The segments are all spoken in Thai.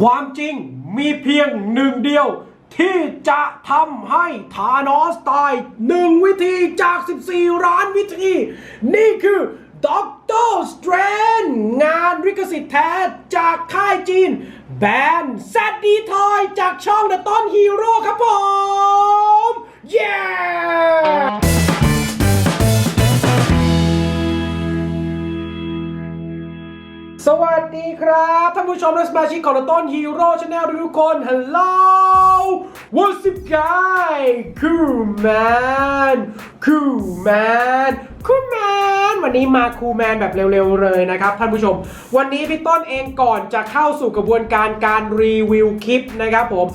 ความจริงมีเพียงหนึ่งเดียว ที่จะทำให้ธานอสตายหนึ่งวิธีจาก 14ล้านวิธี นี่คือด็อกเตอร์สเตรนงานลิขสิทธิ์แท้จากค่ายจีน แบรนด์แซดดีทอยจากช่อง The ต้นฮีโร่ครับผม เย้ สวัสดีครับท่านผู้ชมและสมาชิกของต้นฮีโร่ชาแนลทุกคนฮัลโหล What's up guy Cool man Cool man Cool man วันนี้มาคูแมนแบบเร็วๆเลยนะครับท่านผู้ชม วันนี้พี่ต้นเองก่อนจะเข้าสู่กระบวนการการรีวิวคลิปนะครับผม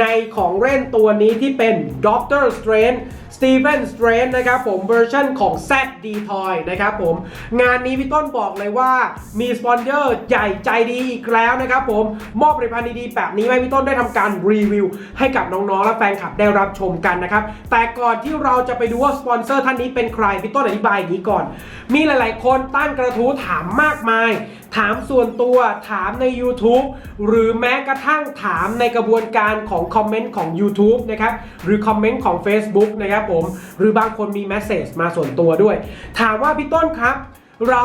ในของเล่นตัวนี้ที่เป็น Doctor Strange สตีเฟนสเตรนนะครับผมเวอร์ชันของ Z d t o y นะครับผม งานนี้พี่ต้นบอกเลยว่ามีสปอนเซอร์ใหญ่ใจดีอีกแล้วนะครับผม มอบผลิตภัณฑ์ดีๆ แบบนี้ให้พี่ต้นได้ทำการรีวิว ให้กับน้องๆ และแฟนคลับได้รับชมกันนะครับ แต่ก่อนที่เราจะไปดูว่าสปอนเซอร์ท่านนี้เป็นใคร พี่ต้นอธิบายอย่างนี้ก่อน มีหลาย ๆ คนตั้งกระทู้ถามมากมาย ถามส่วนตัวถามใน YouTube หรือแม้กระทั่งถามในกระบวนการของคอมเมนต์ของ YouTube นะครับหรือคอมเมนต์ของ Facebook นะครับผม หรือบางคนมีแมสเซจมาส่วนตัวด้วย ถามว่าพี่ต้นครับ เรา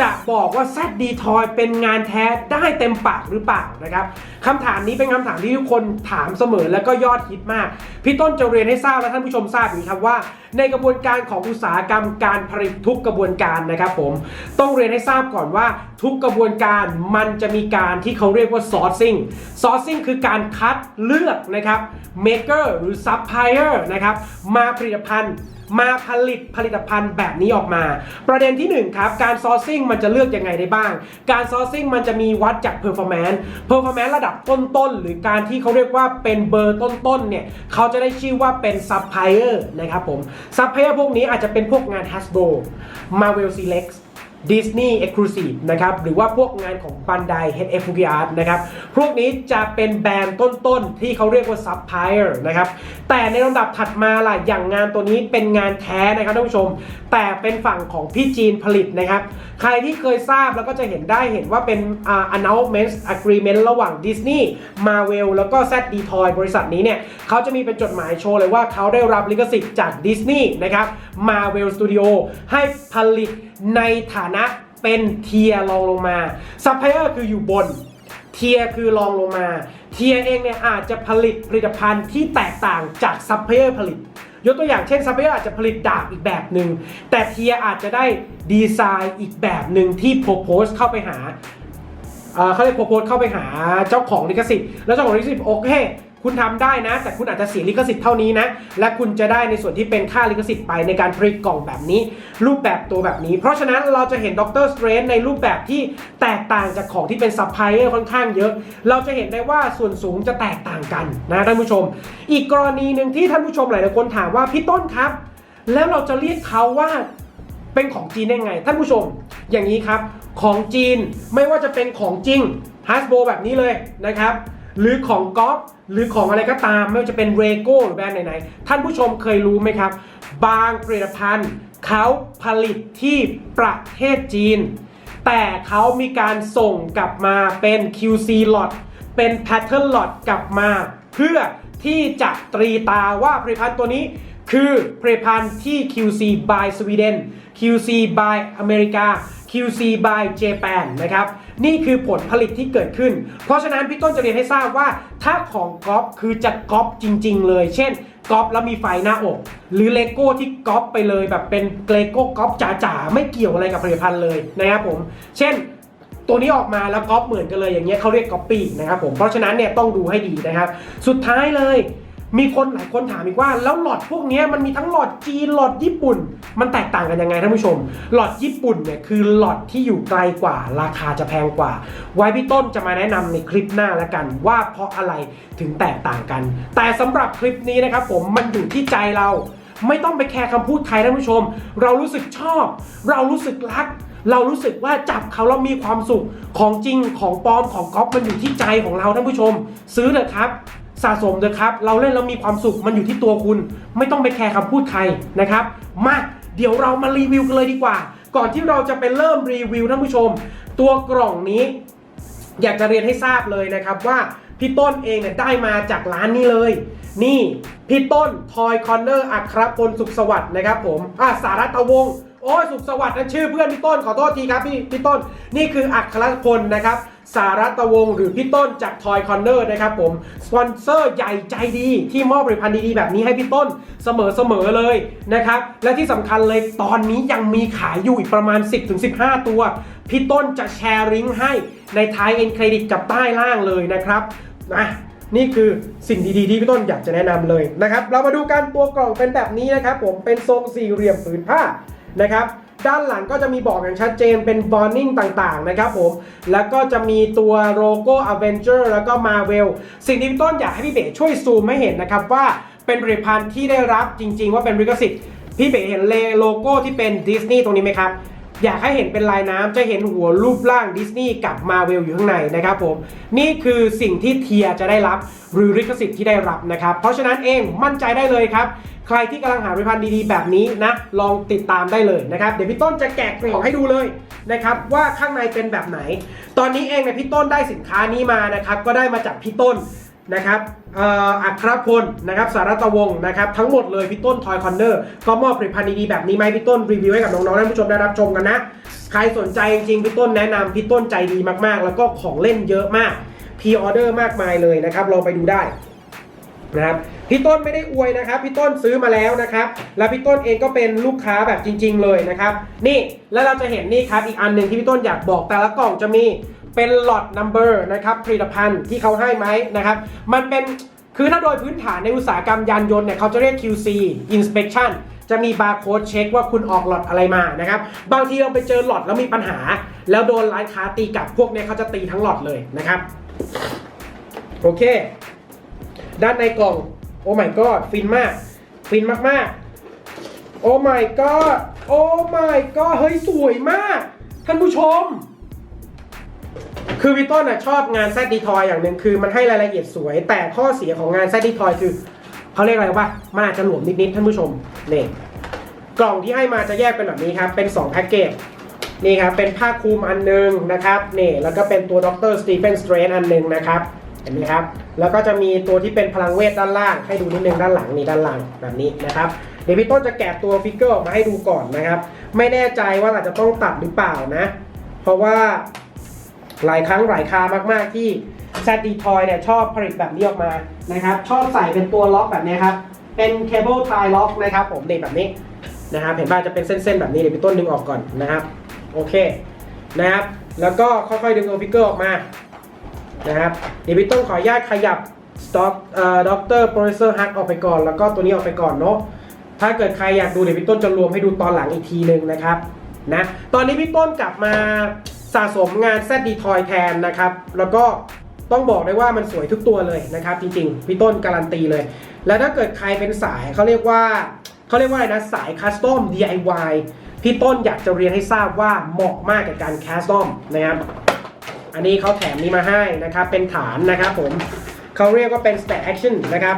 จะบอกว่า z d t o y เป็นงานแท้ได้เต็มปากหรือเปล่านะครับคำถามนี้เป็นคำถามที่ทุกคนถามเสมอแล้วก็ยอดฮิตมาก พี่ต้นจะเรียนให้ทราบและท่านผู้ชมทราบอย่างนี้ครับว่า ในกระบวนการของอุตสาหกรรมการผลิตทุกกระบวนการนะครับผมต้องเรียนให้ทราบก่อนว่าทุกกระบวนการมันจะมีการที่เขาเรียกว่า sourcing sourcing คือการคัดเลือกนะครับ maker หรือ supplier นะครับมาผลิตภัณฑ์ มาผลิตผลิตภัณฑ์แบบนี้ออกมา ประเด็นที่ 1 ครับ การซอร์ซิ่งมันจะเลือกยังไงได้บ้าง การซอร์ซิ่งมันจะมีวัดจากเพอร์ฟอร์แมนซ์เพอร์ฟอร์แมนซ์ระดับต้นๆ หรือการที่เขาเรียกว่าเป็นเบอร์ต้นๆ เนี่ยเขาจะได้ชื่อว่าเป็นซัพพลายเออร์นะครับผมซัพพลายเออร์พวกนี้อาจจะเป็นพวกงาน Hasbro Marvel Select Disney Exclusive นะครับ หรือว่าพวกงานของ Bandai HF f u k i Art นะครับ พวกนี้จะเป็นแบรนด์ต้นๆ ที่เขาเรียกว่า Supplier นะครับ แต่ในลำดับถัดมาล่ะ อย่างงานตัวนี้เป็นงานแท้นะครับท่านผู้ชม แต่เป็นฝั่งของพี่จีนผลิตนะครับ ใครที่เคยทราบแล้วก็จะเห็นได้เห็นว่าเป็นอ่า announcement agreement ระหว่าง Disney Marvel แล้วก็ ZD Toy บริษัทนี้เนี่ยเขาจะมีเป็นจดหมายโชว์เลยว่าเขาได้รับลิขสิทธิ์จาก Disney นะครับ Marvel Studio ให้ผลิตในฐานะเป็นเทียรองลงมาซัพพลายเออร์คืออยู่บน เทียคือรองลงมา เทียเองเนี่ยอาจจะผลิตผลิตภัณฑ์ที่แตกต่างจากซัพพลายเออร์ผลิต ยกตัวอย่างเช่นซัพพลายเออร์อาจจะผลิตดาบอีกแบบหนึ่งแต่เทียอาจจะได้ดีไซน์อีกแบบหนึ่งที่โพโพสเข้าไปหาเขาเรียกโพโพสเข้าไปหาเจ้าของลิขสิทธิ์แล้วเจ้าของลิขสิทธิ์โอเค คุณทำได้นะ แต่คุณอาจจะเสียลิขสิทธิ์เท่านี้นะ และคุณจะได้ในส่วนที่เป็นค่าลิขสิทธิ์ไปในการผลิตกล่องแบบนี้ รูปแบบตัวแบบนี้ เพราะฉะนั้นเราจะเห็นด็อกเตอร์สเตรนในรูปแบบที่แตกต่างจากของที่เป็นซัพพลายเออร์ค่อนข้างเยอะ เราจะเห็นได้ว่าส่วนสูงจะแตกต่างกันนะท่านผู้ชม อีกกรณีหนึ่งที่ท่านผู้ชมหลายๆคนถามว่าพี่ต้นครับ แล้วเราจะเรียกเขาว่าเป็นของจีนได้ไง ท่านผู้ชม อย่างนี้ครับ ของจีนไม่ว่าจะเป็นของจริงฮัสโบแบบนี้เลยนะครับ หรือของก๊อฟหรือของอะไรก็ตาม ไม่ว่าจะเป็นเรโก้หรือแบรนด์ไหนๆท่านผู้ชมเคยรู้ไหมครับ บางผลิตภัณฑ์เขาผลิตที่ประเทศจีน แต่เขามีการส่งกลับมาเป็น QC lot เป็น pattern lot กลับมา เพื่อที่จะตรีตาว่าผลิตภัณฑ์ตัวนี้คือผลิตภัณฑ์ที่ QC by Sweden QC by อเมริกา QC by Japan นะครับ นี่คือผลผลิตที่เกิดขึ้น เพราะฉะนั้นพี่ต้นจะเรียนให้ทราบว่า ถ้าของก๊อปคือจะก๊อปจริง ๆ เลย เช่นก๊อปแล้วมีไฟหน้าอก หรือเลโก้ที่ก๊อปไปเลยแบบเป็นเลโก้ก๊อปจ๋าๆไม่เกี่ยวอะไรกับผลิตภัณฑ์เลยนะครับผม เช่นตัวนี้ออกมาแล้วก๊อปเหมือนกันเลยอย่างเงี้ยเขาเรียกก๊อปปี้นะครับผมเพราะฉะนั้นเนี่ยต้องดูให้ดีนะครับ สุดท้ายเลย มีคนหลายคนถามอีกว่าแล้วหลอดพวกนี้มันมีทั้งหลอดจีนหลอดญี่ปุ่น มันแตกต่างกันยังไงท่านผู้ชม หลอดญี่ปุ่นเนี่ยคือหลอดที่อยู่ไกลกว่า ราคาจะแพงกว่า ไว้พี่ต้นจะมาแนะนำในคลิปหน้าแล้วกันว่าเพราะอะไรถึงแตกต่างกัน แต่สำหรับคลิปนี้นะครับผมมันอยู่ที่ใจเรา ไม่ต้องไปแคร์คำพูดใครท่านผู้ชม เรารู้สึกชอบ เรารู้สึกรักเรารู้สึกว่าจับเขาแล้วมีความสุขของจริงของปลอมของก๊อปมันอยู่ที่ใจของเราท่านผู้ชม ซื้อเถอะครับ สะสมเถอะครับ เราเล่นแล้วมีความสุขมันอยู่ที่ตัวคุณ ไม่ต้องไปแคร์คำพูดใครนะครับ มาเดี๋ยวเรามารีวิวกันเลยดีกว่า ก่อนที่เราจะไปเริ่มรีวิวท่านผู้ชม ตัวกล่องนี้ อยากจะเรียนให้ทราบเลยนะครับว่าพี่ต้นเองเนี่ยได้มาจากร้านนี้เลย นี่พี่ต้นทอยคอนเนอร์อัครพลสุขสวัสดิ์นะครับผมอะสารัตวงศ์โอ้ยสุขสวัสดิ์นั่นชื่อเพื่อนพี่ต้นขอโทษทีครับพี่พี่ต้น นี่คืออัครพลนะครับ สารัตวงหรือพี่ต้นจากทอยคอนเนอร์นะครับผมสปอนเซอร์ใหญ่ใจดีที่มอบผลิตภัณฑ์ดีๆ แบบนี้ให้พี่ต้นเสมอๆเลยนะครับ และที่สำคัญเลยตอนนี้ยังมีขายอยู่อีกประมาณ 10-15 ตัว พี่ต้นจะแชร์ลิงก์ให้ในท้ายเอ็นเครดิตกับใต้ล่างเลยนะครับนะนี่คือสิ่งดีๆที่พี่ต้นอยากจะแนะนำเลยนะครับ เรามาดูกันตัวกล่องเป็นแบบนี้นะครับ ผมเป็นทรงสี่เหลี่ยมผืนผ้านะครับ ด้านหลังก็จะมีบอกอย่างชัดเจนเป็นบอร์นิ่งต่างๆนะครับผมแล้วก็จะมีตัวโลโก้ Avenger แล้วก็ Marvel สิ่งที่พี่ต้นอยากให้พี่เบ๋ช่วยซูมให้เห็นนะครับว่าเป็นผลิตภัณฑ์ที่ได้รับจริง ๆ ว่าเป็นลิขสิทธิ์พี่เบ๋เห็นเลโลโก้ที่เป็นดิสนีย์ตรงนี้ไหมครับ อยากให้เห็นเป็นลายน้ำจะเห็นหัวรูปร่างดิสนีย์กับมาเวลอยู่ข้างในนะครับผม นี่คือสิ่งที่เทียจะได้รับหรือลิขสิทธิ์ที่ได้รับนะครับ เพราะฉะนั้นเองมั่นใจได้เลยครับ ใครที่กำลังหาผลิตภัณฑ์ดีๆ แบบนี้นะ ลองติดตามได้เลยนะครับ เดี๋ยวพี่ต้นจะแกะกล่องให้ดูเลยนะครับว่าข้างในเป็นแบบไหน ตอนนี้เองเนี่ยพี่ต้นได้สินค้านี้มานะครับก็ได้มาจากพี่ต้น นะครับอัครพลนะครับสารัตวงศ์นะครับทั้งหมดเลยพี่ต้นทอยคอนเนอร์ก็มอบผลิตภัณฑ์ดีๆแบบนี้มาให้พี่ต้นรีวิวให้กับน้องๆท่านผู้ชมได้รับชมกันนะ ใครสนใจจริงพี่ต้นแนะนำพี่ต้นใจดีมากๆ แล้วก็ของเล่นเยอะมากพรีออเดอร์มากมายเลยนะครับลองไปดูได้นะครับพี่ต้นไม่ได้อวยนะครับพี่ต้นซื้อมาแล้วนะครับแล้วพี่ต้นเองก็เป็นลูกค้าแบบจริง ๆ เลยนะครับนี่แล้วเราจะเห็นนี่ครับอีกอันหนึ่งที่พี่ต้นอยากบอกแต่ละกล่องจะมี เป็นหลอดนัมเบอร์นะครับผลิตภัณฑ์ที่เขาให้ไหมนะครับ มันเป็นคือถ้าโดยพื้นฐานในอุตสาหกรรมยานยนต์เนี่ยเขาจะเรียก QC inspection จะมีบาร์โค้ดเช็คว่าคุณออกหลอดอะไรมานะครับ บางทีเราไปเจอหลอดแล้วมีปัญหา แล้วโดนร้านค้าตีกลับพวกเนี้ยเขาจะตีทั้งหลอดเลยนะครับ โอเค ด้านในกล่อง โอ้ my god ฟินมาก ฟินมากๆ โอ้ my god โอ้ my god เฮ้ย สวยมาก ท่านผู้ชม คือพี่ต้นน่ะชอบงานแซดดีทอยอย่างหนึ่งคือมันให้รายละเอียดสวย แต่ข้อเสียของงานแซดดีทอยคือเขาเรียกอะไรวะมันอาจจะหลวมนิดๆท่านผู้ชมนี่กล่องที่ให้มาจะแยกเป็นแบบนี้ครับ เป็น2แพ็กเกจนี่ครับเป็นผ้าคลุมอันหนึงนะครับนี่แล้วก็เป็นตัวดรสตีเฟนสเตรนอันหนึงนะครับเห็นไหมครับ แล้วก็จะมีตัวที่เป็นพลังเวทด้านล่าง ให้ดูนิดนึงด้านหลังนี่ด้านหล่างแบบนี้นะครับเดี๋ยวพี่ต้นจะแกะตัวฟิกเกอร์ออกมาให้ดูก่อนนะครับ ไม่แน่ใจว่าอาจจะต้องตัดหรือเปล่านะ เพราะว่า หลายครั้งหลายคามากๆที่แซดดีทอยเนี่ยชอบผลิตแบบนี้ออกมานะครับชอบใส่เป็นตัวล็อกแบบนี้ครับ เป็นเคเบิลไทล็อกนะครับผมนี่แบบนี้นะครับเห็นป่ะจะเป็นเส้นๆแบบนี้เดี๋ยวพี่ต้นดึงออกก่อนนะครับ โอเคนะครับแล้วก็ค่อยๆดึงตัวฟิกเกอร์ออกมานะครับเดี๋ยวพี่ต้นขออนุญาตขยับสต็อกเอ่อด็อกเตอร์โปรเฟสเซอร์ฮักออกไปก่อน แล้วก็ตัวนี้ออกไปก่อนเนาะถ้าเกิดใครอยากดูเดี๋ยวพี่ต้นจะรวมให้ดูตอนหลังอีกทีหนึ่งนะครับนะตอนนี้พี่ต้นกลับมา สะสมงานแซดดีทอยแทนนะครับ แล้วก็ต้องบอกได้ว่ามันสวยทุกตัวเลยนะครับ จริงๆ พี่ต้นการันตีเลย แล้วถ้าเกิดใครเป็นสายเขาเรียกว่าเขาเรียกว่าอะไรนะสายคัสตอม DIY พี่ต้นอยากจะเรียนให้ทราบว่าเหมาะมากกับการคัสตอมนะครับอันนี้เขาแถมนี้มาให้นะครับ เป็นฐานนะครับผมเขาเรียกว่าเป็น stack action นะครับ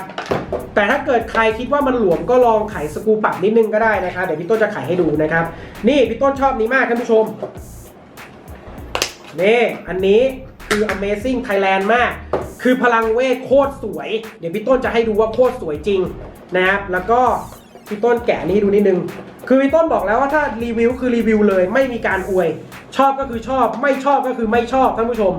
แต่ถ้าเกิดใครคิดว่ามันหลวมก็ลองไขสกรูปรับนิดนึงก็ได้นะครับ เดี๋ยวพี่ต้นจะไขให้ดูนะครับ นี่พี่ต้นชอบนี้มากท่านผู้ชม นี่อันนี้คือ amazing Thailand มาก คือพลังเวทโคตรสวย เดี๋ยวพี่ต้นจะให้ดูว่าโคตรสวยจริงนะครับ แล้วก็พี่ต้นแกะนี่ให้ดูนิดนึง คือพี่ต้นบอกแล้วว่าถ้ารีวิวคือรีวิวเลย ไม่มีการอวย ชอบก็คือชอบ ไม่ชอบก็คือไม่ชอบท่านผู้ชม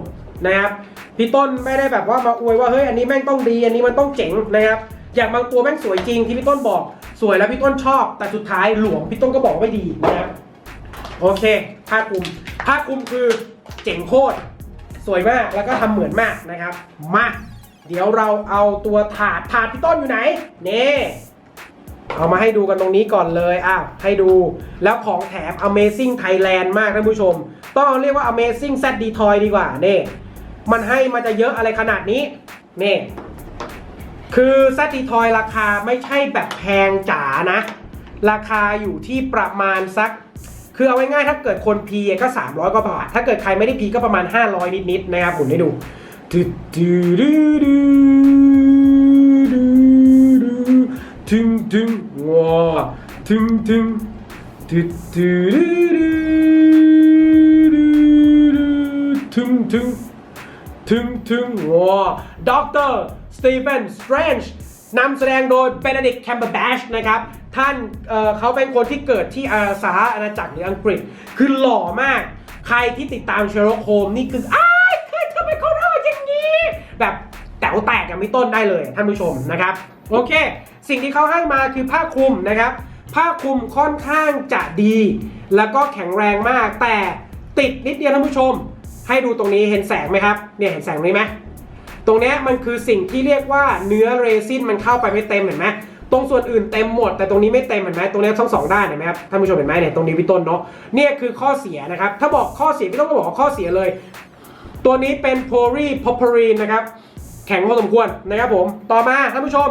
นะครับ พี่ต้นไม่ได้แบบว่ามาอวยว่าเฮ้ยอันนี้แม่งต้องดี อันนี้มันต้องเจ๋งนะครับ อย่างบางตัวแม่งสวยจริงที่พี่ต้นบอก สวยแล้วพี่ต้นชอบ แต่สุดท้ายหลวมพี่ต้นก็บอกไม่ดีนะครับ โอเค ผ้าคลุม ผ้าคลุมคือ เจ๋งโคตร สวยมากแล้วก็ทำเหมือนมากนะครับ มา เดี๋ยวเราเอาตัวถาดถาดพี่ต้นอยู่ไหนนี่เอามาให้ดูกันตรงนี้ก่อนเลยอ้าวให้ดูแล้วของแถม Amazing Thailand มากท่านผู้ชม ต้องเรียกว่า Amazing Z d t o y ดีกว่านี่มันให้มันจะเยอะอะไรขนาดนี้นี่คือ Z d t o y ราคาไม่ใช่แบบแพงจ๋านะ ราคาอยู่ที่ประมาณสัก คือเอาง่ายๆถ้าเกิดคนพีก็ 300 กว่าบาท ถ้าเกิดใครไม่ได้พีก็ประมาณ 500 นิดๆนะครับหมุนให้ดูตึดตึดตึดตึดตึงตึงว้าตึงตึงตึดตึดตึงตึงถึงถึงว้าด็อกเตอร์สตีเฟนสเตรนจ์นำแสดงโดยเบน e ดิกแคมเบอร์แบชนะครับ ท่านเเขาเป็นคนที่เกิดที่อาสหอาณาจักรหรืออังกฤษ คือหล่อมาก ใครที่ติดตามเชอร์ล็อกโฮมนี่คืออ้ายใครทำไมเขาหล่อย่างนี้ แบบแต๋วแตกกันไม่ต้นได้เลยท่านผู้ชมนะครับ โอเค สิ่งที่เขาให้มาคือผ้าคลุมนะครับ ผ้าคลุมค่อนข้างจะดี แล้วก็แข็งแรงมาก แต่ติดนิดเดียวท่านผู้ชม ให้ดูตรงนี้เห็นแสงไหมครับเนี่ยเห็นแสงนี้ไหมตรงเนี้ยมันคือสิ่งที่เรียกว่าเนื้อเรซินมันเข้าไปไม่เต็มเห็นไหม ตรงส่วนอื่นเต็มหมด แต่ตรงนี้ไม่เต็มเห็นไหมตรงนี้ทั้งสองด้านเห็นไหมครับท่านผู้ชมเห็นไหมเนี่ยตรงนี้พี่ต้นเนาะเนี่ยคือข้อเสียนะครับ ถ้าบอกข้อเสียพี่ต้นก็บอกข้อเสียเลย ตัวนี้เป็นโพลีพอพรีนนะครับ แข็งพอสมควรนะครับผมต่อมาท่านผู้ชม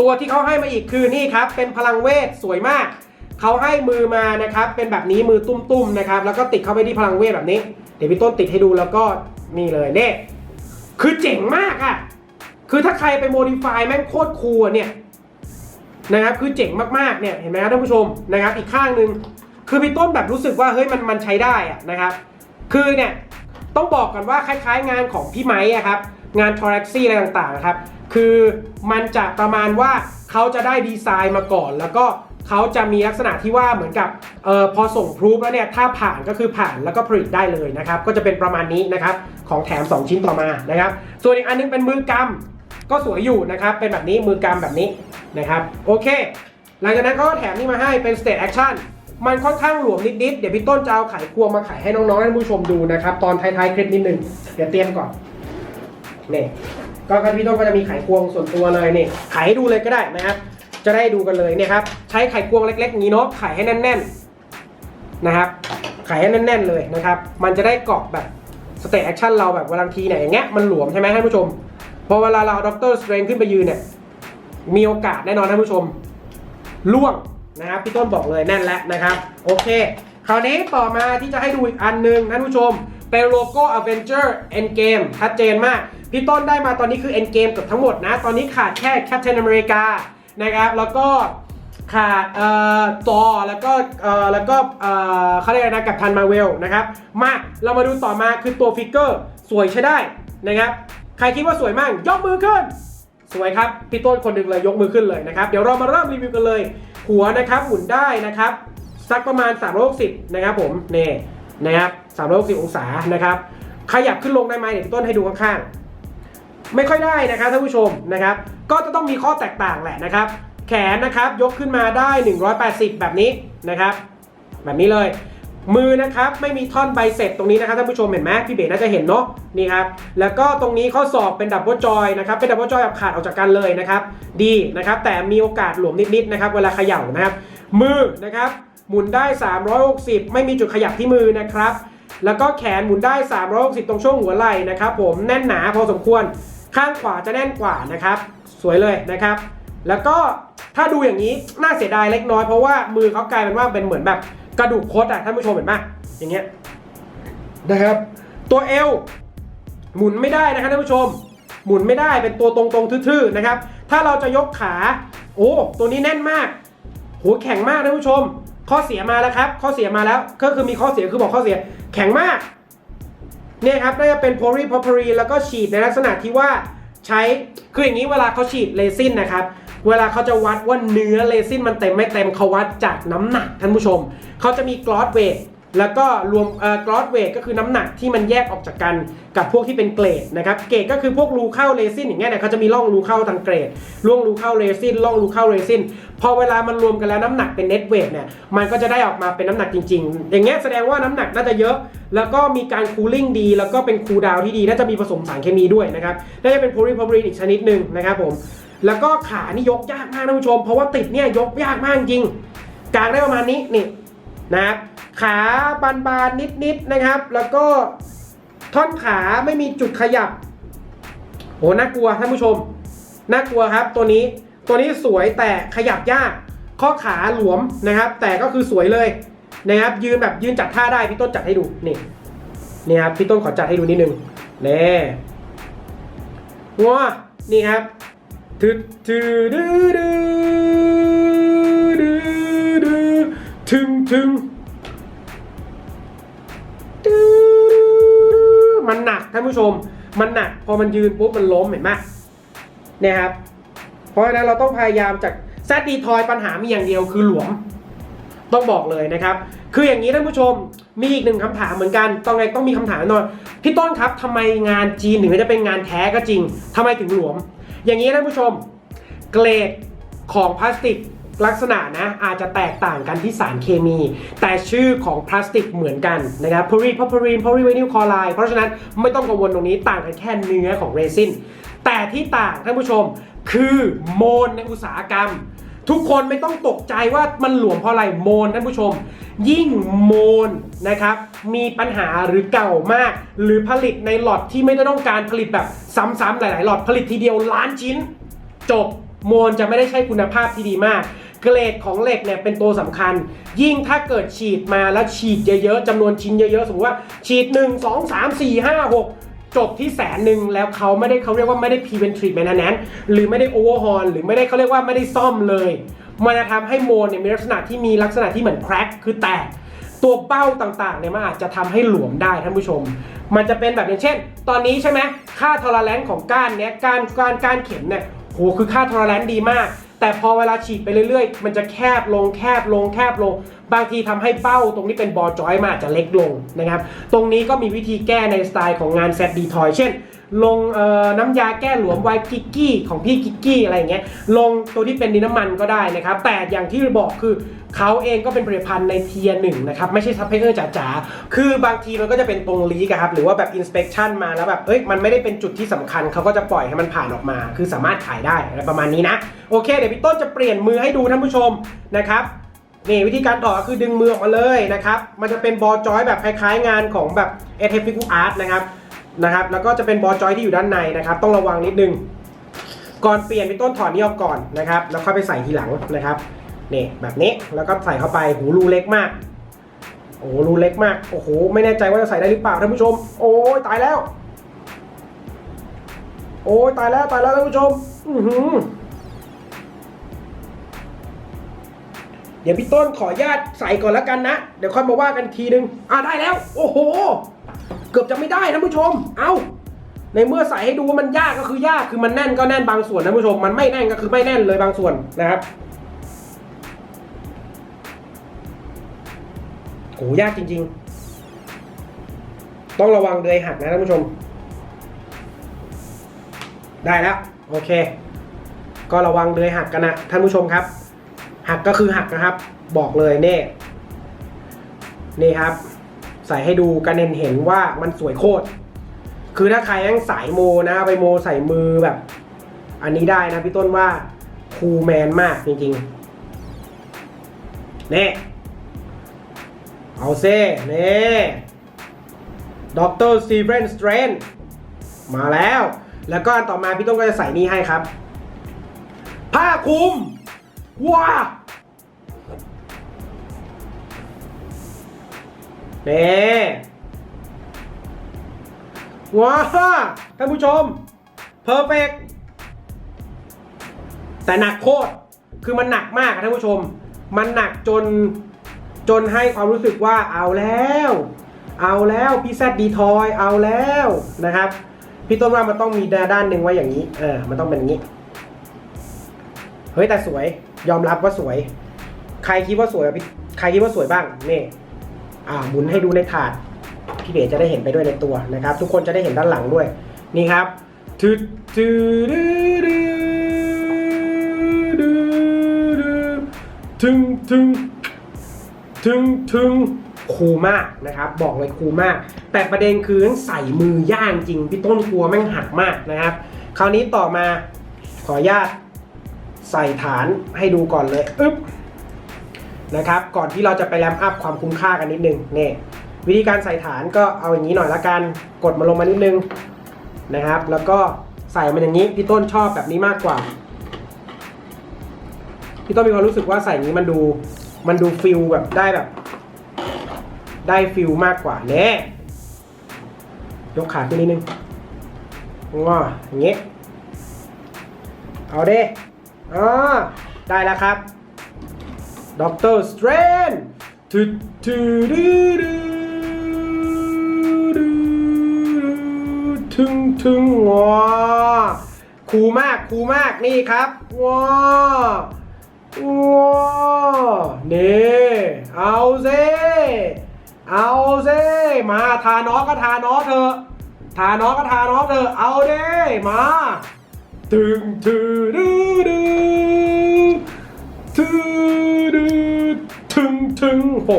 ตัวที่เขาให้มาอีกคือนี่ครับ เป็นพลังเวทสวยมากเขาให้มือมานะครับ เป็นแบบนี้มือตุ้มๆนะครับ แล้วก็ติดเข้าไปที่พลังเวทแบบนี้ เดี๋ยวพี่ต้นติดให้ดูแล้วก็นี่เลยเนี่ยคือเจ๋งมากอะ่ะ คือถ้าใครไปโมดิฟายแม่งโคตรคูลอะเนี่ยนะครับคือเจ๋งมากๆเนี่ยเห็นไหมครับท่านผู้ชมนะครับ อีกข้างหนึ่งคือพี่ต้นแบบรู้สึกว่าเฮ้ยมันมันใช้ได้อะนะครับ คือเนี่ยต้องบอกกันว่าคล้าย ๆ งานของพี่ไม้อะครับงานทอร์เร็กซี่อะไรต่างๆครับ คือมันจะประมาณว่าเขาจะได้ดีไซน์มาก่อน แล้วก็ เขาจะมีลักษณะที่ว่าเหมือนกับออพอส่งพรูฟแล้วเนี่ยถ้าผ่านก็คือผ่านแล้วก็ผลิตได้เลยนะครับ ก็จะเป็นประมาณนี้นะครับของแถม 2 ชิ้นต่อมานะครับ ส่วนอีกอันนึงเป็นมือกำก็สวยอยู่นะครับ เป็นแบบนี้มือกำแบบนี้นะครับ โอเค หลังจากนั้นเขาก็แถมนี่มาให้เป็น state action มันค่อนข้างหลวมนิดๆ เดี๋ยวพี่ต้นจะเอาไขควงมาไขให้น้องๆท่านผู้ชมดูนะครับ ตอนท้ายๆคลิปนิดนึงเดี๋ยวเตรียมก่อนนี่ก็ครับพี่ต้นก็จะมีไขควงส่วนตัวเลยนี่ไขให้ดูเลยก็ได้นะครับ จะได้ดูกันเลยเนี่ยครับใช้ไข่ควงเล็กๆนี้เนาะไข่ให้แน่นๆนะครับไข่ให้แน่นๆเลยนะครับ มันจะได้เกาะแบบสเต t แอคชั่นเราแบบเวลาทีเนี่ยอย่างเงี้ยมันหลวมใช่ไหมท่านผู้ชมพอเวลาเราด็อกเตอร์สเตรนขึ้นไปยืนเนี่ยมีโอกาสแน่นอนท่านผู้ชมล่วงนะครับพี่ต้นบอกเลยแน่นแล้วนะครับ โอเค คราวนี้ต่อมาที่จะให้ดูอีกอันหนึงท่านผู้ชมเป็นโลโก้ Avenger Endgame ชัดเจนมาก พี่ต้นได้มาตอนนี้คือ Endgame เกับทั้งหมดนะ ตอนนี้ขาดแค่ Captain America นะครับ แล้วก็ขาดเอ่อตอแล้วก็เอ่อแล้วก็เอ่อเขาเรียกอะไรนะกับทันมาเวลนะครับ มาเรามาดูต่อมาคือตัวฟิกเกอร์สวยใช้ได้นะครับ ใครคิดว่าสวยมากยกมือขึ้น สวยครับพี่ต้นคนหนึ่งเลยยกมือขึ้นเลยนะครับ เดี๋ยวเรามาเริ่มรีวิวกันเลย หัวนะครับหมุนได้นะครับสักประมาณ 360 นะครับผมนี่นะครับ360 องศานะครับ ขยับขึ้นลงได้ไหมเดี๋ยวพี่ต้นให้ดูข้างๆ ไม่ค่อยได้นะครับท่านผู้ชมนะครับ ก็จะต้องมีข้อแตกต่างแหละนะครับ แขนนะครับยกขึ้นมาได้ 180 แบบนี้นะครับ แบบนี้เลย มือนะครับไม่มีท่อนไบเซ็ปตรงนี้นะครับท่านผู้ชมเห็นไหมพี่เบ๋น่าจะเห็นเนาะนี่ครับแล้วก็ตรงนี้ข้อศอกเป็นดับเบิลจอยนะครับเป็นดับเบิลจอยแบบขาดออกจากกันเลยนะครับ ดีนะครับ แต่มีโอกาสหลวมนิดๆนะครับ เวลาเขย่านะครับ มือนะครับหมุนได้ 360 ไม่มีจุดขยับที่มือนะครับ แล้วก็แขนหมุนได้ 360 ตรงช่วงหัวไหล่นะครับ ผมแน่นหนาพอสมควร ข้างขวาจะแน่นกว่านะครับ สวยเลยนะครับ แล้วก็ถ้าดูอย่างนี้น่าเสียดายเล็กน้อยเพราะว่ามือเขากลายเป็นว่าเป็นเหมือนแบบกระดูกคดอะท่านผู้ชมเห็นไหมอย่างเงี้ยนะครับ ตัวเอวหมุนไม่ได้นะครับท่านผู้ชม หมุนไม่ได้เป็นตัวตรงๆทื่อๆนะครับ ถ้าเราจะยกขา โอ้ตัวนี้แน่นมากโหแข็งมากท่านผู้ชม ข้อเสียมาแล้วครับ ข้อเสียมาแล้วก็คือมีข้อเสียคือบอกข้อเสีย แข็งมาก เนี่ยครับน่าจะเป็นโพลีพอพรีแล้วก็ฉีดในลักษณะที่ว่าใช้คืออย่างนี้เวลาเขาฉีดเรซินนะครับเวลาเขาจะวัดว่าเนื้อเรซินมันเต็มไม่เต็มเขาวัดจากน้ำหนักท่านผู้ชมเขาจะมีกรอสเวท แล้วก็รวมเอ่อกรอสเวทก็คือน้ำหนักที่มันแยกออกจากกันกับพวกที่เป็นเกรดนะครับเกรดก็คือพวกรูเข้าเรซินอย่างเงี้ยเนี่ยเขาจะมีร่องรูเข้าทางเกรดร่องรูเข้าเรซินร่องรูเข้าเรซินพอเวลามันรวมกันแล้วน้ำหนักเป็นเน็ตเวทเนี่ยมันก็จะได้ออกมาเป็นน้ำหนักจริง ๆ อย่างเงี้ยแสดงว่าน้ำหนักน่าจะเยอะ แล้วก็มีการคูลิ่งดี แล้วก็เป็นคูลดาวน์ที่ดีน่าจะมีผสมสารเคมีด้วยนะครับน่าจะเป็นโพลีพอรีนอีกชนิดหนึ่งนะครับผมแล้วก็ขานี่ยกยากมากท่านผู้ชม เพราะว่าติดเนี่ยยกยากมากจริงกางได้ประมาณนี้นี่ นะครับขาบานๆนิดๆนะครับ แล้วก็ท่อนขาไม่มีจุดขยับโหน่ากลัวท่านผู้ชมน่ากลัวครับตัวนี้ตัวนี้สวยแต่ขยับยาก ข้อขาหลวมนะครับ แต่ก็คือสวยเลยนะครับ ยืนแบบยืนจัดท่าได้พี่ต้นจัดให้ดูนี่นี่ครับพี่ต้นขอจัดให้ดูนิดนึงเน่ว้านี่ครับทึดทึดดื้อดื้อ ถึงมันหนักท่านผู้ชม มันหนักพอมันยืนปุ๊บมันล้มเห็นไหมเนี่ยครับ เพราะฉะนั้นเราต้องพยายามจากแซดดีทอยปัญหามีอย่างเดียวคือหลวม ต้องบอกเลยนะครับ คืออย่างนี้ท่านผู้ชมมีอีกหนึ่งคำถามเหมือนกันต้องไงต้องมีคำถามแน่อนพี่ต้นครับทำไมงานจีนถึงจะเป็นงานแท้ก็จริงทำไมถึงหลวม อย่างนี้ท่านผู้ชม เกรดของพลาสติก ลักษณะนะอาจจะแตกต่างกันที่สารเคมี แต่ชื่อของพลาสติกเหมือนกันนะครับพอรีพอพอรีนพอรีเวนิลคลอไรเพราะฉะนั้นไม่ต้องกังวลตรงนี้ต่างกันแค่เนื้อของเรซินแต่ที่ต่างท่านผู้ชมคือโมนในอุตสาหกรรม ทุกคนไม่ต้องตกใจว่ามันหลวมเพราะอะไรโมนท่านผู้ชม ยิ่งโมนนะครับมีปัญหาหรือเก่ามาก หรือผลิตในหลอดที่ไม่ได้ต้องการผลิตแบบซ้ำๆหลายๆหลอดผลิตทีเดียวล้านชิ้น จบ โมนจะไม่ได้ใช้คุณภาพที่ดีมาก เกรดของเหล็กเนี่ยเป็นตัวสำคัญ ยิ่งถ้าเกิดฉีดมาแล้วฉีดเยอะๆจำนวนชิ้นเยอะๆสมมติว่าฉีด 1 2 3 4 5 6จบที่แสนหนึ่งแล้วเขาไม่ได้เขาเรียกว่าไม่ได้ preventive maintenance หรือไม่ได้ overhaul หรือไม่ได้เขาเรียกว่าไม่ได้ซ่อมเลย มันจะทำให้โมนเนี่ยมีลักษณะที่มีลักษณะที่เหมือนแครกคือแตก ตัวเป้าต่างๆเนี่ยมันอาจจะทำให้หลวมได้ท่านผู้ชม มันจะเป็นแบบอย่างเช่น ตอนนี้ใช่ไหมค่าทอร์แลนซ์ของก้านเนี้ยก้านก้านก้านเข็มเนี่ย โหคือค่าทอร์แลนต์ดีมาก แต่พอเวลาฉีดไปเรื่อยๆ มันจะแคบลงแคบลงแคบลง บางทีทำให้เป้าตรงนี้เป็นบอลจอยมันอาจจะเล็กลงนะครับ ตรงนี้ก็มีวิธีแก้ในสไตล์ของงานแซดดีทอยเช่น ลงน้ำยาแก้หลวมไวกิกกี้ของพี่กิกกี้อะไรอย่างเงี้ยลงตัวที่เป็นดินน้ำมันก็ได้นะครับแต่อย่างที่บอกคือเขาเองก็เป็นผลิตภัณฑ์ในเทียร์หนึ่งนะครับไม่ใช่ซัพพลายเออร์จ๋าๆ คือบางทีมันก็จะเป็นตรงลีกครับหรือว่าแบบอินสเป t ชันมาแล้วแบบเอ้ยมันไม่ได้เป็นจุดที่สำคัญเขาก็จะปล่อยให้มันผ่านออกมา คือสามารถขายได้อะไรประมาณนี้นะโอเคเดี๋ยวพี่ต้นจะเปลี่ยนมือให้ดูท่านผู้ชมนะครับนี่วิธีการต่อก็คือดึงมือออกมาเลยนะครับมันจะเป็นบอลจอยแบบคล้ายๆงานของแบบเอเทฟิกูอาร์ตนะครับ นะครับแล้วก็จะเป็นบอจอยที่อยู่ด้านในนะครับต้องระวังนิดนึง ก่อนเปลี่ยนพี่ต้นถอดนี้ออกก่อนนะครับแล้วค่อยไปใส่ทีหลังนะครับนี่แบบนี้แล้วก็ใส่เข้าไปหูรูเล็กมากโอ้รูเล็กมากโอ้โหไม่แน่ใจว่าจะใส่ได้หรือเปล่าท่านผู้ชม โอ้ยตายแล้ว โอ้ยตายแล้วตายแล้วท่านผู้ชม อือหือเดี๋ยวพี่ต้นขออนุญาตใส่ก่อนแล้วกันนะ เดี๋ยวค่อยมาว่ากันทีนึง อ่าได้แล้ว โอ้โห เกือบจะไม่ได้ท่านผู้ชม เอาในเมื่อใส่ให้ดูว่ามันยากก็คือยากคือมันแน่นก็แน่นบางส่วนท่านผู้ชม มันไม่แน่นก็คือไม่แน่นเลยบางส่วนนะครับโหยากจริง ๆ ต้องระวังเดือยหักนะท่านผู้ชม ได้แล้วโอเค ก็ระวังเดือยหักกันนะท่านผู้ชมครับ หักก็คือหักนะครับ บอกเลยเน่นี่ครับ ใส่ให้ดูกันเห็นเห็นว่ามันสวยโคตร คือถ้าใครยังสายโมนะไปโมใส่มือแบบ อันนี้ได้นะพี่ต้นว่าคูลแมนมากจริงๆเน่เอาเซ่เน่ด็อกเตอร์ซีเฟรนสเตรนมาแล้ว แล้วก็อันต่อมาพี่ต้นก็จะใส่นี่ให้ครับ ผ้าคลุมว้า เน่ว้าท่านผู้ชมเพอร์เฟกแต่หนักโคตรคือมันหนักมากท่านผู้ชม มันหนักจนจนให้ความรู้สึกว่าเอาแล้ว เอาแล้วพี่แซดดีทอยเอาแล้วนะครับ พี่ต้นว่ามันต้องมีด้านหนึ่งไว้อย่างนี้ เออ มันต้องเป็นอย่างนี้ เฮ้ยแต่สวยยอมรับว่าสวย ใครคิดว่าสวยพี่ใครคิดว่าสวยบ้างนี่ อ่าหมุนให้ดูในถาดพี่เบสจะได้เห็นไปด้วยในตัวนะครับ ทุกคนจะได้เห็นด้านหลังด้วย นี่ครับทึดทึดดึดึดึถึงถึงถึงถึงคูมากนะครับ บอกเลยคูมาก แต่ประเด็นคือต้องใส่มือย่างจริงพี่ต้นกลัวแม่งหักมากนะครับ คราวนี้ต่อมาขออนุญาตใส่ฐานให้ดูก่อนเลยอึ๊บ นะครับ ก่อนที่เราจะไปแรมอัพความคุ้มค่ากันนิดนึงเนี่ยวิธีการใส่ฐานก็เอาอย่างนี้หน่อยละกัน กดมาลงมานิดนึงนะครับ แล้วก็ใส่มันอย่างนี้พี่ต้นชอบแบบนี้มากกว่าพี่ต้นมีความรู้สึกว่าใส่นี้มันดูมันดูฟิลแบบได้แบบ ได้ฟิลมากกว่าเน่ยกขาขึ้นนิดนึงงออย่างนี้เอาเด้อ่าได้แล้วครับ ด็อกเตอร์สเตรนทูทูดูดูดูดูถึงว้าคูมากคูมากนี่ครับว้าว้านี่เอาเซเอาเซมาทานอสก็ทานอสเถอะทานอสก็ทานอสเถอะเอาเด้มาถึงถึงดึดึ ถึงโห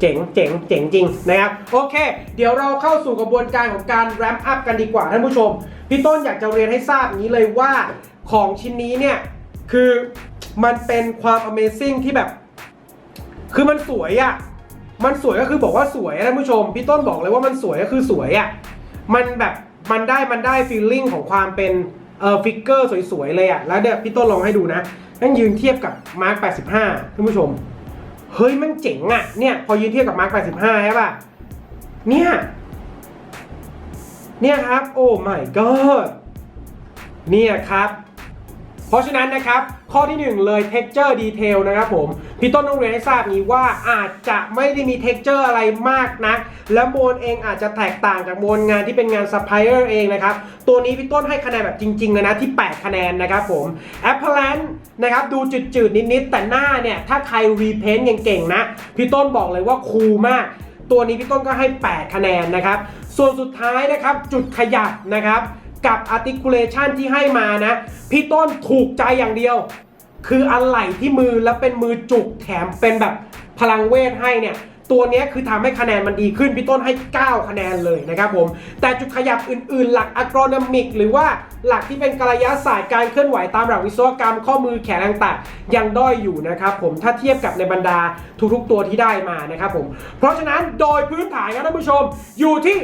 เจ๋งเจ๋งเจ๋งจริงนะครับ โอเค เดี๋ยวเราเข้าสู่กระบวนการของการแรมอัพกันดีกว่าท่านผู้ชม พี่ต้นอยากจะเรียนให้ทราบนี้เลยว่าของชิ้นนี้เนี่ย คือมันเป็นความ Amazing ที่แบบ คือมันสวยอะ่ะมันสวยก็คือบอกว่าสวยอะท่านผู้ชม พี่ต้นบอกเลยว่ามันสวยก็คือสวยอะ่ะมันแบบมันได้มันได้ฟีลลิ่งของความเป็นเอ่อฟิกเกอร์สวยๆเลยอะ่ะแล้วเดี๋ยวพี่ต้นลองให้ดูนะนั่นยืนเทียบกับมาร์ค85ท่านผู้ชม เฮ้ยมันเจ๋งอะเนี่ยพอยืนเทียบกับมาร์ค85ใช่ป่ะเนี่ยเนี่ยครับ โอ้ my god เนี่ยครับ เพราะฉะนั้นนะครับ ข้อที่ 1 เลย texture detail นะครับผมพี่ต้นต้องเรียนให้ทราบนี้ว่าอาจจะไม่ได้มี texture อะไรมากนะและโมนเองอาจจะแตกต่างจากโมนงานที่เป็นงาน supplier เองนะครับ ตัวนี้พี่ต้นให้คะแนนแบบจริงๆเลยนะที่ 8 คะแนนนะครับผม apparent นะครับดูจืดๆ นิดๆ แต่หน้าเนี่ย ถ้าใคร repaint เก่งๆ นะ พี่ต้นบอกเลยว่าคูลมาก ตัวนี้พี่ต้นก็ให้ 8 คะแนนนะครับ ส่วนสุดท้ายนะครับจุดขยับนะครับ กับ articulation ที่ให้มานะ พี่ต้นถูกใจอย่างเดียว คืออะไหล่ที่มือแล้วเป็นมือจุกแถมเป็นแบบพลังเวทให้เนี่ยตัวนี้คือทำให้คะแนนมันดีขึ้น พี่ต้นให้ 9 คะแนนเลยนะครับผม แต่จุดขยับอื่นๆ หลัก agronomic หรือว่าหลักที่เป็นกลยศาสตร์การเคลื่อนไหวตามหลักวิศวกรรมข้อมือแขนต่างๆ ยังด้อยอยู่นะครับผมถ้าเทียบกับในบรรดาทุกๆตัวที่ได้มานะครับผม เพราะฉะนั้นโดยพื้นฐานครับท่านผู้ชมอยู่ที่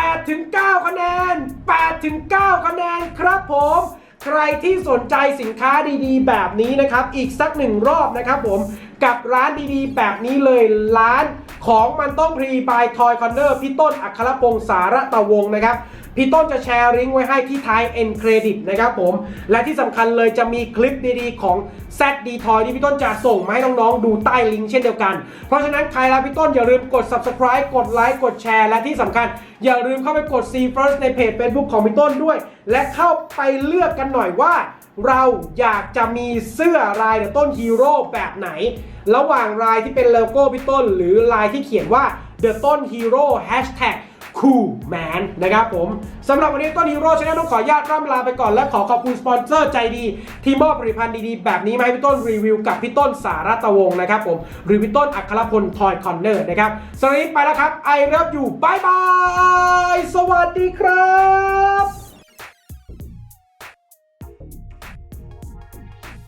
8ถึง9คะแนน8ถึง9คะแนนครับผม ใครที่สนใจสินค้าดีๆ แบบนี้นะครับ อีกสักหนึ่งรอบนะครับผมกับร้านดีๆ แบบนี้เลยร้านของมันต้องพรีบายทอยคอนเนอร์พี่ต้นอัครพงศ์สารตะวงนะครับ พี่ต้นจะแชร์ลิงก์ไว้ให้ที่ท้ายเ n นเครดิตนะครับผม และที่สำคัญเลยจะมีคลิปดีๆของ z d t o y ที่พี่ต้นจะส่งมาให้น้องๆ ดูใต้ลิงก์เช่นเดียวกัน เพราะฉะนั้นใครรักพี่ต้นอย่าลืมกด subscribe กดไลค์กดแชร์ และที่สำคัญอย่าลืมเข้าไปกด See First ในเพจ Facebook ของพี่ต้นด้วย และเข้าไปเลือกกันหน่อยว่าเราอยากจะมีเสื้อลายเดอะต้นฮีโร่แบบไหน ระหว่างลายที่เป็นโลโก้พี่ต้น หรือลายที่เขียนว่า The ต้นฮีโร่ คูแมนนะครับผมสำหรับวันนี้ต้นฮีโร่ชาแนลต้องขออนุญาตร่ำลาไปก่อนและขอขอบคุณสปอนเซอร์ใจดี ที่มอบผลิตภัณฑ์ดีๆ แบบนี้มาให้พี่ต้นรีวิวกับพี่ต้นสารัตวงศ์นะครับผมหรือพี่ต้นอัครพลทอยคอนเนอร์นะครับสำหรับวันนี้ไปแล้วครับไอเลิฟอยู่บายบายสวัสดีครับ